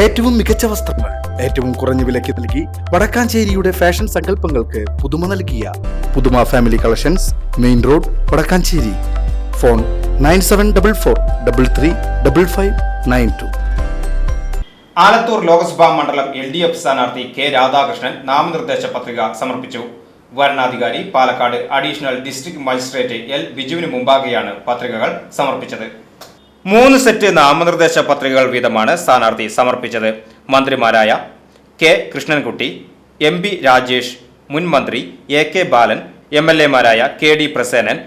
ഏറ്റവും മികച്ച വസ്ത്രങ്ങൾ ഏറ്റവും കുറഞ്ഞ വിലയ്ക്ക് നൽകി വടക്കാഞ്ചേരിയുടെ ഫാഷൻ സങ്കല്പങ്ങൾക്ക് പുതുമ നൽകിയ പുതുമ family collections main road Vadakkanchery. Phone nine seven double four double three double five nine two. Alathur Lok Sabha മണ്ഡലം എൽ ഡി എഫ് സ്ഥാനാർത്ഥി കെ രാധാകൃഷ്ണൻ നാമനിർദ്ദേശ പത്രിക സമർപ്പിച്ചു. വരണാധികാരി Palakkad additional district magistrate L ബിജുവിന് മുമ്പാകെയാണ് പത്രികകൾ സമർപ്പിച്ചത്. മൂന്ന് സെറ്റ് നാമനിർദ്ദേശ പത്രികകൾ വീതമാണ് സ്ഥാനാർത്ഥി സമർപ്പിച്ചത്. മന്ത്രിമാരായ K Krishnankutty M P Rajesh മുൻ മന്ത്രി A K Balan M L എമാരായ K D Prasenan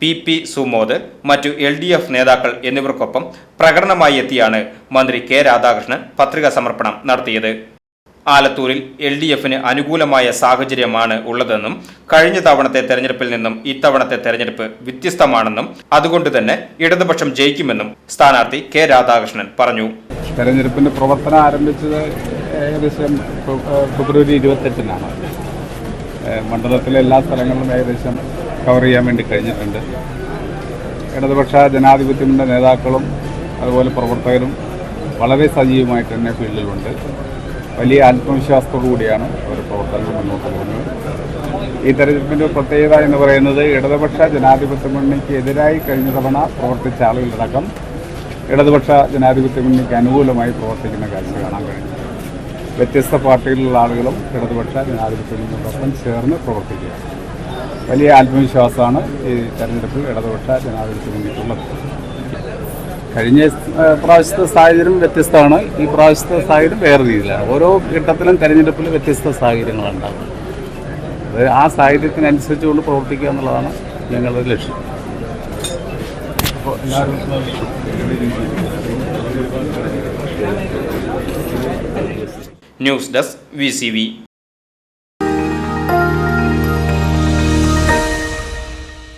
P P Sumod മറ്റു എൽ ഡി എഫ് നേതാക്കൾ എന്നിവർക്കൊപ്പം പ്രകടനമായി എത്തിയാണ് മന്ത്രി കെ രാധാകൃഷ്ണൻ പത്രിക സമർപ്പണം നടത്തിയത്. ആലത്തൂരിൽ എൽ ഡി എഫിന് അനുകൂലമായ സാഹചര്യമാണ് ഉള്ളതെന്നും കഴിഞ്ഞ തവണത്തെ തെരഞ്ഞെടുപ്പിൽ നിന്നും ഇത്തവണത്തെ തെരഞ്ഞെടുപ്പ് വ്യത്യസ്തമാണെന്നും അതുകൊണ്ട് തന്നെ ഇടതുപക്ഷം ജയിക്കുമെന്നും സ്ഥാനാർത്ഥി കെ രാധാകൃഷ്ണൻ പറഞ്ഞു. തെരഞ്ഞെടുപ്പിന്റെ പ്രവർത്തനം ആരംഭിച്ചത് ഏകദേശം ഫെബ്രുവരി ഇരുപത്തെട്ടിനാണ്. മണ്ഡലത്തിലെ എല്ലാ സ്ഥലങ്ങളിലും ഏകദേശം കവർ ചെയ്യാൻ വേണ്ടി കഴിഞ്ഞിട്ടുണ്ട്. ഇടതുപക്ഷ ജനാധിപത്യത്തിന്റെ നേതാക്കളും അതുപോലെ പ്രവർത്തകരും വളരെ സജീവമായിട്ട് തന്നെ ഫീൽഡിലുണ്ട്. വലിയ ആത്മവിശ്വാസത്തോടു കൂടിയാണ് അവർ പ്രവർത്തനങ്ങൾ മുന്നോട്ട് പോകുന്നത്. ഈ തെരഞ്ഞെടുപ്പിന്റെ പ്രത്യേകത എന്ന് പറയുന്നത് ഇടതുപക്ഷ ജനാധിപത്യ മുന്നണിക്ക് എതിരായി കഴിഞ്ഞ തവണ പ്രവർത്തിച്ച ആളുകളടക്കം ഇടതുപക്ഷ ജനാധിപത്യ മുന്നണിക്ക് അനുകൂലമായി പ്രവർത്തിക്കുന്ന കാഴ്ച കാണാൻ കഴിഞ്ഞു. വ്യത്യസ്ത പാർട്ടികളിലുള്ള ആളുകളും ഇടതുപക്ഷ ജനാധിപത്യ മുന്നണിയോടൊപ്പം ചേർന്ന് പ്രവർത്തിക്കുക വലിയ ആത്മവിശ്വാസമാണ് ഈ തെരഞ്ഞെടുപ്പിൽ ഇടതുപക്ഷ ജനാധിപത്യ മുന്നണിക്കുള്ളത്. കഴിഞ്ഞ പ്രാവശ്യത്തെ സാഹചര്യം വ്യത്യസ്തമാണ്. ഈ പ്രാവശ്യത്തെ സാഹചര്യം വേറെ രീതിയിലാണ്. ഓരോ ഘട്ടത്തിലും തെരഞ്ഞെടുപ്പിൽ വ്യത്യസ്ത സാഹചര്യങ്ങളുണ്ടാകും. അത് ആ സാഹചര്യത്തിനനുസരിച്ചുകൊണ്ട് പ്രവർത്തിക്കുക എന്നുള്ളതാണ് ഞങ്ങളുടെ ലക്ഷ്യം. അപ്പോൾ എല്ലാവരും ന്യൂസ് ഡെസ്ക് വി